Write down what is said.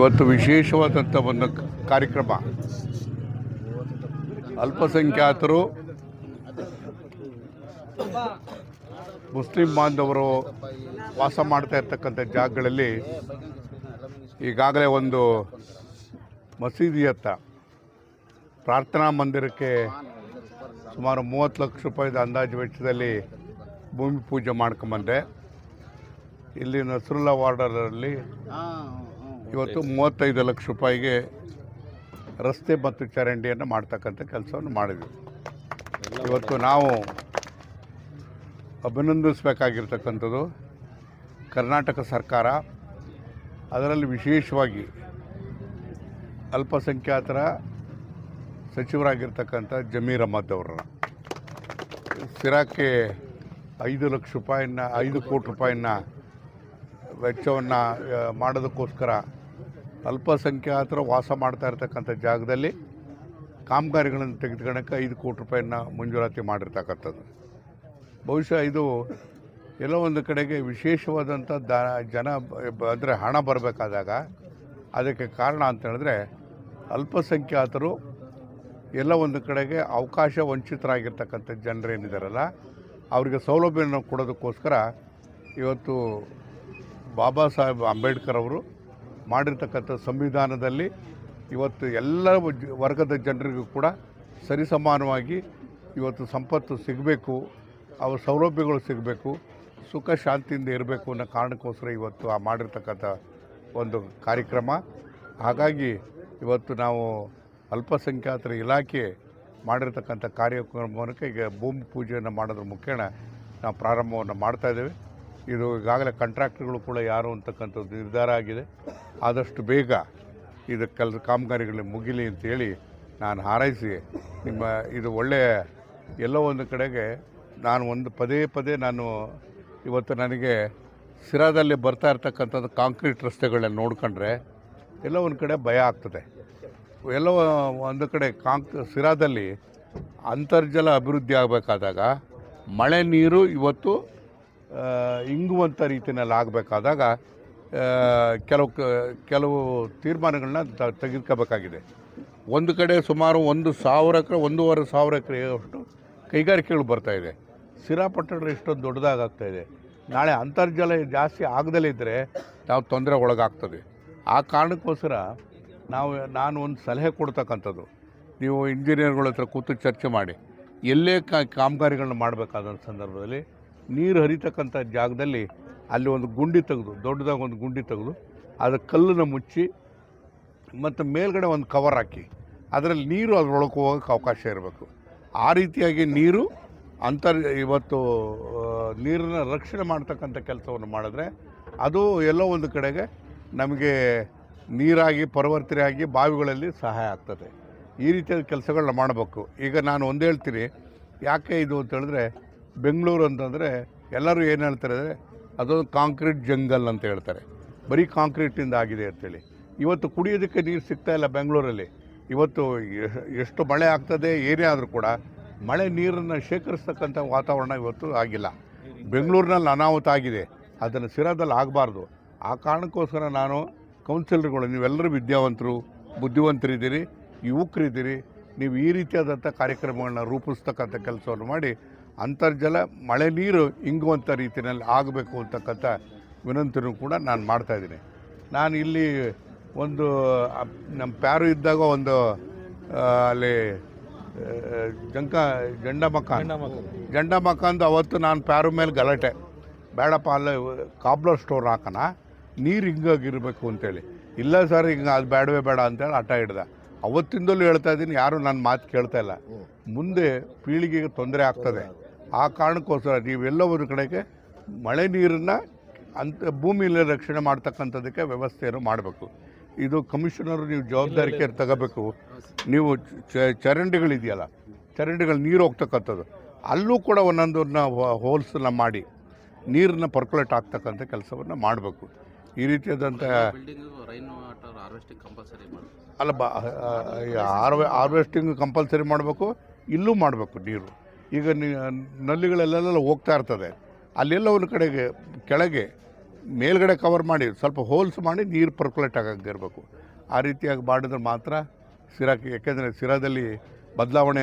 ಇವತ್ತು ವಿಶೇಷವಾದಂಥ ಒಂದು ಕಾರ್ಯಕ್ರಮ. ಅಲ್ಪಸಂಖ್ಯಾತರು, ಮುಸ್ಲಿಂ ಬಾಂಧವರು ವಾಸ ಮಾಡ್ತಾ ಇರ್ತಕ್ಕಂಥ ಜಾಗಗಳಲ್ಲಿ ಈಗಾಗಲೇ ಒಂದು ಮಸೀದಿಯತ್ತ ಪ್ರಾರ್ಥನಾ ಮಂದಿರಕ್ಕೆ ಸುಮಾರು ಮೂವತ್ತು ಲಕ್ಷ ರೂಪಾಯಿದ ಅಂದಾಜು ವೆಚ್ಚದಲ್ಲಿ ಭೂಮಿ ಪೂಜೆ ಮಾಡ್ಕೊಂಬಂದೆ. ಇಲ್ಲಿ ನಸರುಲ್ಲಾ ವಾರ್ಡರಲ್ಲಿ ಇವತ್ತು ಮೂವತ್ತೈದು ಲಕ್ಷ ರೂಪಾಯಿಗೆ ರಸ್ತೆ ಮತ್ತು ಚರಂಡಿಯನ್ನು ಮಾಡ್ತಕ್ಕಂಥ ಕೆಲಸವನ್ನು ಮಾಡಿದ್ವಿ. ಇವತ್ತು ನಾವು ಅಭಿನಂದಿಸಬೇಕಾಗಿರ್ತಕ್ಕಂಥದ್ದು ಕರ್ನಾಟಕ ಸರ್ಕಾರ ಅದರಲ್ಲಿ ವಿಶೇಷವಾಗಿ ಅಲ್ಪಸಂಖ್ಯಾತರ ಸಚಿವರಾಗಿರ್ತಕ್ಕಂಥ ಜಮೀರ್ ಅಹಮದ್ ಅವರನ್ನು. ಸಿರಾಕ್ಕೆ ಐದು ಲಕ್ಷ ರೂಪಾಯಿನ, ಐದು ಕೋಟಿ ರೂಪಾಯಿನ ವೆಚ್ಚವನ್ನು ಮಾಡೋದಕ್ಕೋಸ್ಕರ ಅಲ್ಪಸಂಖ್ಯಾತರು ವಾಸ ಮಾಡ್ತಾ ಇರ್ತಕ್ಕಂಥ ಜಾಗದಲ್ಲಿ ಕಾಮಗಾರಿಗಳನ್ನು ತೆಗೆದುಕೊಳ್ಳೋಕ್ಕೆ ಐದು ಕೋಟಿ ರೂಪಾಯಿನ ಮಂಜೂರಾತಿ ಮಾಡಿರ್ತಕ್ಕಂಥದ್ದು. ಬಹುಶಃ ಇದು ಎಲ್ಲೋ ಒಂದು ಕಡೆಗೆ ವಿಶೇಷವಾದಂಥ ದ, ಜನ ಅಂದರೆ ಹಣ ಬರಬೇಕಾದಾಗ ಅದಕ್ಕೆ ಕಾರಣ ಅಂತ ಹೇಳಿದ್ರೆ ಅಲ್ಪಸಂಖ್ಯಾತರು ಎಲ್ಲ ಒಂದು ಕಡೆಗೆ ಅವಕಾಶ ವಂಚಿತರಾಗಿರ್ತಕ್ಕಂಥ ಜನರೇನಿದ್ದಾರಲ್ಲ ಅವರಿಗೆ ಸೌಲಭ್ಯವನ್ನು ಕೊಡೋದಕ್ಕೋಸ್ಕರ ಇವತ್ತು ಬಾಬಾ ಸಾಹೇಬ್ ಅಂಬೇಡ್ಕರ್ ಅವರು ಮಾಡಿರ್ತಕ್ಕಂಥ ಸಂವಿಧಾನದಲ್ಲಿ ಇವತ್ತು ಎಲ್ಲ ವರ್ಗದ ಜನರಿಗೂ ಕೂಡ ಸರಿಸಮಾನವಾಗಿ ಇವತ್ತು ಸಂಪತ್ತು ಸಿಗಬೇಕು ಅವ್ರ ಸೌಲಭ್ಯಗಳು ಸಿಗಬೇಕು, ಸುಖ ಶಾಂತಿಯಿಂದ ಇರಬೇಕು ಅನ್ನೋ ಕಾರಣಕ್ಕೋಸ್ಕರ ಇವತ್ತು ಆ ಮಾಡಿರ್ತಕ್ಕಂಥ ಒಂದು ಕಾರ್ಯಕ್ರಮ. ಹಾಗಾಗಿ ಇವತ್ತು ನಾವು ಅಲ್ಪಸಂಖ್ಯಾತರ ಇಲಾಖೆ ಮಾಡಿರ್ತಕ್ಕಂಥ ಕಾರ್ಯಕ್ರಮಕ್ಕೆ ಈಗ ಭೂಮಿ ಪೂಜೆಯನ್ನು ಮಾಡೋದ್ರ ಮುಖೇನ ನಾವು ಪ್ರಾರಂಭವನ್ನು ಮಾಡ್ತಾಯಿದ್ದೇವೆ ಇದು ಈಗಾಗಲೇ ಕಾಂಟ್ರಾಕ್ಟ್ಗಳು ಕೂಡ ಯಾರು ಅಂತಕ್ಕಂಥದ್ದು ನಿರ್ಧಾರ ಆಗಿದೆ. ಆದಷ್ಟು ಬೇಗ ಇದು ಕೆಲಸ ಕಾಮಗಾರಿಗಳು ಮುಗಿಲಿ ಅಂತೇಳಿ ನಾನು ಹಾರೈಸಿ ನಿಮ್ಮ ಇದು ಒಳ್ಳೆಯ ಎಲ್ಲೋ ಒಂದು ಕಡೆಗೆ ನಾನು ಒಂದು ಪದೇ ಪದೇ ನಾನು ಇವತ್ತು ನನಗೆ ಸಿರಾದಲ್ಲಿ ಬರ್ತಾ ಇರ್ತಕ್ಕಂಥದ್ದು ಕಾಂಕ್ರೀಟ್ ರಸ್ತೆಗಳನ್ನ ನೋಡ್ಕೊಂಡ್ರೆ ಎಲ್ಲೋ ಒಂದು ಕಡೆ ಭಯ ಆಗ್ತದೆ. ಎಲ್ಲೋ ಒಂದು ಕಡೆ ಕಾಂಕ್ ಸಿರಾದಲ್ಲಿ ಅಂತರ್ಜಲ ಅಭಿವೃದ್ಧಿ ಆಗಬೇಕಾದಾಗ ಮಳೆ ನೀರು ಇವತ್ತು ಇಂಗುವಂಥ ರೀತಿಯಲ್ಲಿ ಆಗಬೇಕಾದಾಗ ಕೆಲವು ಕೆಲವು ತೀರ್ಮಾನಗಳನ್ನ ತೆಗೆದುಕೋಬೇಕಾಗಿದೆ. ಒಂದು ಕಡೆ ಸುಮಾರು ಒಂದು ಸಾವಿರ ಎಕರೆ, ಒಂದೂವರೆ ಸಾವಿರ ಎಕರೆ ಅಷ್ಟು ಕೈಗಾರಿಕೆಗಳು ಬರ್ತಾ ಇದೆ. ಸಿರಾಪಟ್ಟಣ ಇಷ್ಟೊಂದು ದೊಡ್ಡದಾಗ್ತಾ ಇದೆ. ನಾಳೆ ಅಂತರ್ಜಲ ಜಾಸ್ತಿ ಆಗದಲ್ಲೇ ಇದ್ದರೆ ನಾವು ತೊಂದರೆ ಒಳಗಾಗ್ತದೆ. ಆ ಕಾರಣಕ್ಕೋಸ್ಕರ ನಾವು, ನಾನು ಒಂದು ಸಲಹೆ ಕೊಡ್ತಕ್ಕಂಥದ್ದು. ನೀವು ಇಂಜಿನಿಯರ್ಗಳ ಹತ್ರ ಕೂತು ಚರ್ಚೆ ಮಾಡಿ. ಎಲ್ಲೇ ಕಾಮಗಾರಿಗಳನ್ನ ಮಾಡಬೇಕಾದ ಸಂದರ್ಭದಲ್ಲಿ ನೀರು ಹರಿತಕ್ಕಂಥ ಜಾಗದಲ್ಲಿ ಅಲ್ಲಿ ಒಂದು ಗುಂಡಿ ತೆಗೆದು, ದೊಡ್ಡದಾಗಿ ಒಂದು ಗುಂಡಿ ತೆಗೆದು, ಅದು ಕಲ್ಲನ್ನು ಮುಚ್ಚಿ ಮತ್ತು ಮೇಲ್ಗಡೆ ಒಂದು ಕವರ್ ಹಾಕಿ. ಅದರಲ್ಲಿ ನೀರು ಅದರೊಳಗೆ ಹೋಗೋಕ್ಕೆ ಅವಕಾಶ ಇರಬೇಕು. ಆ ರೀತಿಯಾಗಿ ನೀರು ಅಂತರ್, ಇವತ್ತು ನೀರನ್ನ ರಕ್ಷಣೆ ಮಾಡ್ತಕ್ಕಂಥ ಕೆಲಸವನ್ನು ಮಾಡಿದ್ರೆ ಅದು ಎಲ್ಲೋ ಒಂದು ಕಡೆಗೆ ನಮಗೆ ನೀರಾಗಿ ಪರಿವರ್ತನೆ ಆಗಿ ಬಾವಿಗಳಲ್ಲಿ ಸಹಾಯ ಆಗ್ತದೆ. ಈ ರೀತಿಯಾದ ಕೆಲಸಗಳನ್ನ ಮಾಡಬೇಕು. ಈಗ ನಾನು ಒಂದು ಹೇಳ್ತೀನಿ ಯಾಕೆ ಇದು ಅಂತ ಹೇಳಿದ್ರೆ ಬೆಂಗಳೂರು ಅಂತಂದರೆ ಎಲ್ಲರೂ ಏನು ಹೇಳ್ತಾರೆ ಅಂದರೆ ಅದೊಂದು ಕಾಂಕ್ರೀಟ್ ಜಂಗಲ್ ಅಂತ ಹೇಳ್ತಾರೆ. ಬರೀ ಕಾಂಕ್ರೀಟಿಂದ ಆಗಿದೆ ಅಂತೇಳಿ. ಇವತ್ತು ಕುಡಿಯೋದಕ್ಕೆ ನೀರು ಸಿಗ್ತಾ ಇಲ್ಲ ಬೆಂಗಳೂರಲ್ಲಿ. ಇವತ್ತು ಎಷ್ಟು ಮಳೆ ಆಗ್ತದೆ ಏನೇ ಆದರೂ ಕೂಡ ಮಳೆ ನೀರನ್ನು ಶೇಖರಿಸ್ತಕ್ಕಂಥ ವಾತಾವರಣ ಇವತ್ತು ಆಗಿಲ್ಲ. ಬೆಂಗಳೂರಿನಲ್ಲಿ ಅನಾಹುತ ಆಗಿದೆ. ಅದನ್ನು ಸಿರಾದಲ್ಲಿ ಆಗಬಾರ್ದು. ಆ ಕಾರಣಕ್ಕೋಸ್ಕರ ನಾನು ಕೌನ್ಸಿಲರ್ಗಳು, ನೀವೆಲ್ಲರೂ ವಿದ್ಯಾವಂತರು, ಬುದ್ಧಿವಂತರಿದ್ದೀರಿ, ಯುವಕರಿದ್ದೀರಿ, ನೀವು ಈ ರೀತಿಯಾದಂಥ ಕಾರ್ಯಕ್ರಮಗಳನ್ನ ರೂಪಿಸ್ತಕ್ಕಂಥ ಕೆಲಸವನ್ನು ಮಾಡಿ ಅಂತರ್ಜಲ ಮಳೆ ನೀರು ಇಂಗುವಂಥ ರೀತಿಯಲ್ಲಿ ಆಗಬೇಕು ಅಂತಕ್ಕಂಥ ವಿನಂತಿನೂ ಕೂಡ ನಾನು ಮಾಡ್ತಾಯಿದ್ದೀನಿ ನಾನು ಇಲ್ಲಿ ಒಂದು ನಮ್ಮ ಪ್ಯಾರು ಇದ್ದಾಗ ಒಂದು ಅಲ್ಲಿ ಜಂಕ ಜಂಡ ಮಕಾನ್ ಜಂಡ ಮಕಾನ್ದು ಅವತ್ತು ನಾನು ಪ್ಯಾರು ಮೇಲೆ ಗಲಾಟೆ. ಬೇಡಪ್ಪ ಅಲ್ಲ ಕಾಬ್ಲರ್ ಸ್ಟೋರ್ ಹಾಕೋಣ. ನೀರು ಹಿಂಗಾಗಿರಬೇಕು ಅಂತೇಳಿ. ಇಲ್ಲ ಸರ್ ಹಿಂಗೆ ಅದು ಬೇಡವೇ ಬೇಡ ಅಂತೇಳಿ ಹಠ ಹಿಡ್ದೆ. ಅವತ್ತಿಂದಲೂ ಹೇಳ್ತಾ ಇದ್ದೀನಿ ಯಾರು ನನ್ನ ಮಾತು ಕೇಳ್ತಾ ಇಲ್ಲ. ಮುಂದೆ ಪೀಳಿಗೆಗೆ ತೊಂದರೆ ಆಗ್ತದೆ. ಆ ಕಾರಣಕ್ಕೋಸ್ಕರ ನೀವೆಲ್ಲವರ ಕಡೆಗೆ ಮಳೆ ನೀರನ್ನು ಅಂತ ಭೂಮಿಯಲ್ಲಿ ರಕ್ಷಣೆ ಮಾಡ್ತಕ್ಕಂಥದ್ದಕ್ಕೆ ವ್ಯವಸ್ಥೆಯನ್ನು ಮಾಡಬೇಕು. ಇದು ಕಮಿಷನರು ನೀವು ಜವಾಬ್ದಾರಿಕೆ ತಗೋಬೇಕು. ನೀವು ಚರಂಡಿಗಳಿದೆಯಲ್ಲ ಚರಂಡಿಗಳು ನೀರು ಹೋಗ್ತಕ್ಕಂಥದ್ದು, ಅಲ್ಲೂ ಕೂಡ ಒಂದೊಂದನ್ನ ಹೋಲ್ಸನ್ನ ಮಾಡಿ ನೀರನ್ನ ಪರ್ಕುಲೇಟ್ ಆಗ್ತಕ್ಕಂಥ ಕೆಲಸವನ್ನು ಮಾಡಬೇಕು. ಈ ರೀತಿಯಾದಂಥ ಅಲ್ಲ ಬಾ ಹಾರ್ವೆ ಹಾರ್ವೆಸ್ಟಿಂಗ್ ಕಂಪಲ್ಸರಿ ಮಾಡಬೇಕು, ಇಲ್ಲೂ ಮಾಡಬೇಕು ನೀರು. ಈಗ ನಲ್ಲಿಗಳೆಲ್ಲೆಲ್ಲ ಹೋಗ್ತಾ ಇರ್ತದೆ. ಅಲ್ಲೆಲ್ಲ ಒಂದು ಕಡೆಗೆ, ಕೆಳಗೆ, ಮೇಲ್ಗಡೆ ಕವರ್ ಮಾಡಿ, ಸ್ವಲ್ಪ ಹೋಲ್ಸ್ ಮಾಡಿ ನೀರು ಪರ್ಕುಲೇಟ್ ಆಗಂಗೆ ಇರಬೇಕು. ಆ ರೀತಿಯಾಗಿ ಮಾಡಿದ್ರೆ ಮಾತ್ರ ಸಿರಾಕ್ಕೆ ಯಾಕೆಂದರೆ ಸಿರಾದಲ್ಲಿ ಬದಲಾವಣೆ